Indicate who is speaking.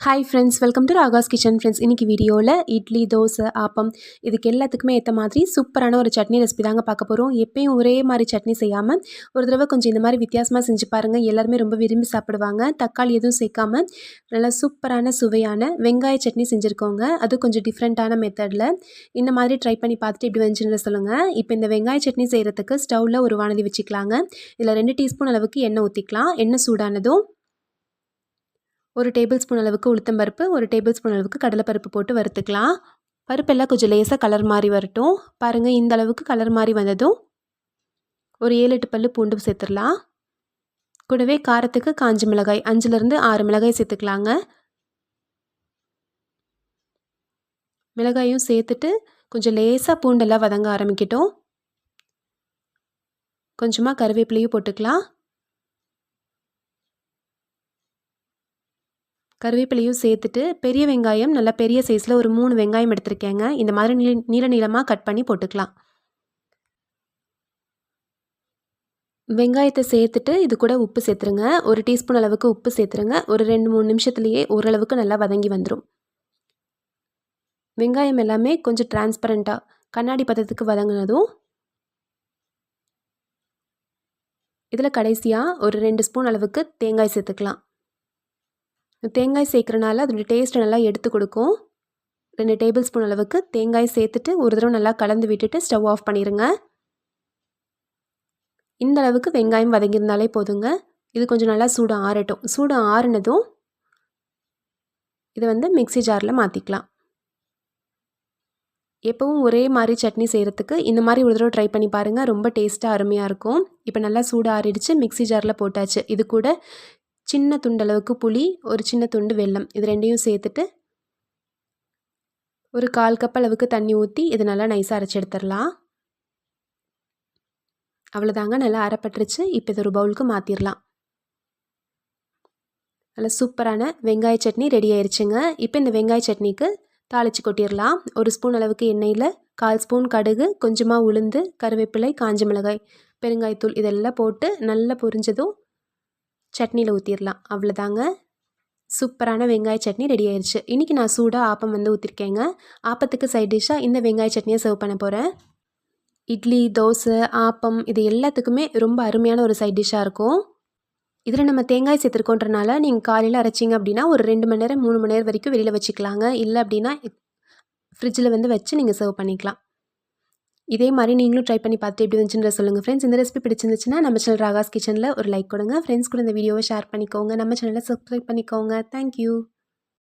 Speaker 1: Hi friends welcome to Raga's kitchen friends இன்றைக்கி வீடியோவில் இட்லி தோசை ஆப்பம் இதுக்கு எல்லாத்துக்குமே ஏற்ற மாதிரி சூப்பரான ஒரு சட்னி ரெசிபி தாங்க பார்க்க போகிறோம் எப்பயும் ஒரே மாதிரி சட்னி செய்யாமல் ஒரு தடவை கொஞ்சம் இந்த மாதிரி வித்தியாசமாக செஞ்சு பாருங்கள் எல்லாருமே ரொம்ப விரும்பி சாப்பிடுவாங்க. தக்காளி எதுவும் சேர்க்காம நல்லா சூப்பரான சுவையான வெங்காய சட்னி செஞ்சுருக்கோங்க. அது கொஞ்சம் டிஃப்ரெண்ட்டான மெத்தடில் இந்த மாதிரி ட்ரை பண்ணி பார்த்துட்டு இப்படி வந்துச்சுன்னு சொல்லுங்கள் இப்போ இந்த வெங்காய சட்னி செய்கிறதுக்கு ஸ்டவ்வில் ஒரு வானதி வச்சுக்கலாங்க. இதில் ரெண்டு டீஸ்பூன் அளவுக்கு எண்ணெய் ஊற்றிக்கலாம் எண்ணெய் சூடானதும் ஒரு டேபிள் ஸ்பூன் அளவுக்கு உளுத்தம்பருப்பு ஒரு டேபிள் ஸ்பூன் அளவுக்கு கடலைப்பருப்பு போட்டு வறுத்துக்கலாம். பருப்பெல்லாம் கொஞ்சம் லேசாக கலர் மாதிரி வரட்டும். பாருங்கள் இந்த அளவுக்கு கலர் மாதிரி வந்ததும் ஒரு ஏழு எட்டு பல் பூண்டு சேர்த்துடலாம். கூடவே காரத்துக்கு காஞ்சி மிளகாய் அஞ்சுலேருந்து ஆறு மிளகாய் சேர்த்துக்கலாங்க. மிளகாயும் சேர்த்துட்டு கொஞ்சம் லேசாக பூண்டெல்லாம் வதங்க ஆரம்பிக்கட்டும். கொஞ்சமாக கருவேப்பிலையும் போட்டுக்கலாம். கருவேப்பிலையும் சேர்த்துட்டு பெரிய வெங்காயம் நல்லா பெரிய சைஸில் ஒரு மூணு வெங்காயம் எடுத்திருக்கேங்க. இந்த மாதிரி நீ நீள நீளமாக கட் பண்ணி போட்டுக்கலாம். வெங்காயத்தை சேர்த்துட்டு இது கூட உப்பு சேர்த்துருங்க. ஒரு டீஸ்பூன் அளவுக்கு உப்பு சேர்த்துருங்க. ஒரு ரெண்டு மூணு நிமிஷத்துலேயே ஓரளவுக்கு நல்லா வதங்கி வந்துடும் வெங்காயம் எல்லாமே கொஞ்சம் டிரான்ஸ்பரண்ட்டாக கண்ணாடி பதத்துக்கு வதங்கினதும் இதில் கடைசியாக ஒரு ரெண்டு ஸ்பூன் அளவுக்கு தேங்காய் சேர்த்துக்கலாம். தேங்காய் சேர்க்குறனால அதோடய டேஸ்ட்டை நல்லா எடுத்து கொடுக்கும். ரெண்டு டேபிள் ஸ்பூன் அளவுக்கு தேங்காய் சேர்த்துட்டு ஒரு தடவை நல்லா கலந்து விட்டுட்டு ஸ்டவ் ஆஃப் பண்ணிடுங்க இந்த அளவுக்கு வெங்காயம் வதங்கியிருந்தாலே போதுங்க. இது கொஞ்சம் நல்லா சூடு ஆறட்டும். சூடு ஆறுனதும் இதை வந்து மிக்சி ஜாரில் மாற்றிக்கலாம் எப்போவும் ஒரே மாதிரி சட்னி செய்கிறதுக்கு இந்த மாதிரி ஒரு தடவை ட்ரை பண்ணி பாருங்கள் ரொம்ப டேஸ்ட்டாக அருமையாக இருக்கும். இப்போ நல்லா சூடு ஆறிடுச்சு. மிக்சி ஜாரில் போட்டாச்சு. இது கூட சின்ன துண்டளவுக்கு புளி ஒரு சின்ன துண்டு வெல்லம். இது ரெண்டையும் சேர்த்துட்டு ஒரு கால் கப் அளவுக்கு தண்ணி ஊற்றி இது நல்லா நைஸாக அரைச்சி எடுத்துடலாம். அவ்வளோதாங்க நல்லா அரைப்பட்டுருச்சு. இப்போ இது ஒரு பவுலுக்கு மாற்றிடலாம் நல்லா சூப்பரான வெங்காய சட்னி ரெடி ஆயிடுச்சுங்க இப்போ இந்த வெங்காய சட்னிக்கு தாளித்து கொட்டிடலாம். ஒரு ஸ்பூன் அளவுக்கு எண்ணெயில் கால் ஸ்பூன் கடுகு கொஞ்சமாக உளுந்து கருவேப்பிலை காஞ்ச மிளகாய் பெருங்காயத்தூள் இதெல்லாம் போட்டு நல்லா பொரிஞ்சதும் சட்னியில் ஊற்றிடலாம் அவ்வளோதாங்க சூப்பரான வெங்காய சட்னி ரெடி ஆயிடுச்சு இன்றைக்கி நான் சூடாக ஆப்பம் வந்து ஊற்றிருக்கேங்க ஆப்பத்துக்கு சைட் டிஷ்ஷாக இந்த வெங்காய சட்னியை சர்வ் பண்ண போகிறேன் இட்லி தோசை ஆப்பம் இது எல்லாத்துக்குமே ரொம்ப அருமையான ஒரு சைட் டிஷ்ஷாக இருக்கும். இதில் நம்ம தேங்காய் சேர்த்துருக்கோன்றனால நீங்கள் காலையில் அரைச்சிங்க அப்படின்னா ஒரு ரெண்டு மணி நேரம் மூணு மணி நேரம் வரைக்கும் வெளியில் வச்சுக்கலாங்க. இல்லை அப்படின்னா ஃப்ரிட்ஜில் வந்து வச்சு நீங்கள் சர்வ் பண்ணிக்கலாம். இதே மாதிரி நீங்களும் ட்ரை பண்ணி பார்த்து எப்படி வந்துச்சுன்ற சொல்லுங்கள் ஃப்ரெண்ட்ஸ் இந்த ரெசிபி பிடிச்சிருந்துச்சுன்னா நம்ம சேனல் ராகாஸ் கிச்சனில் ஒரு லைக் கொடுங்க. ஃப்ரெண்ட்ஸ் கூட இந்த வீடியோவை ஷேர் பண்ணிக்கோங்க. நம்ம சேனலை சப்ஸ்கிரைப் பண்ணிக்கோங்க. தேங்க்யூ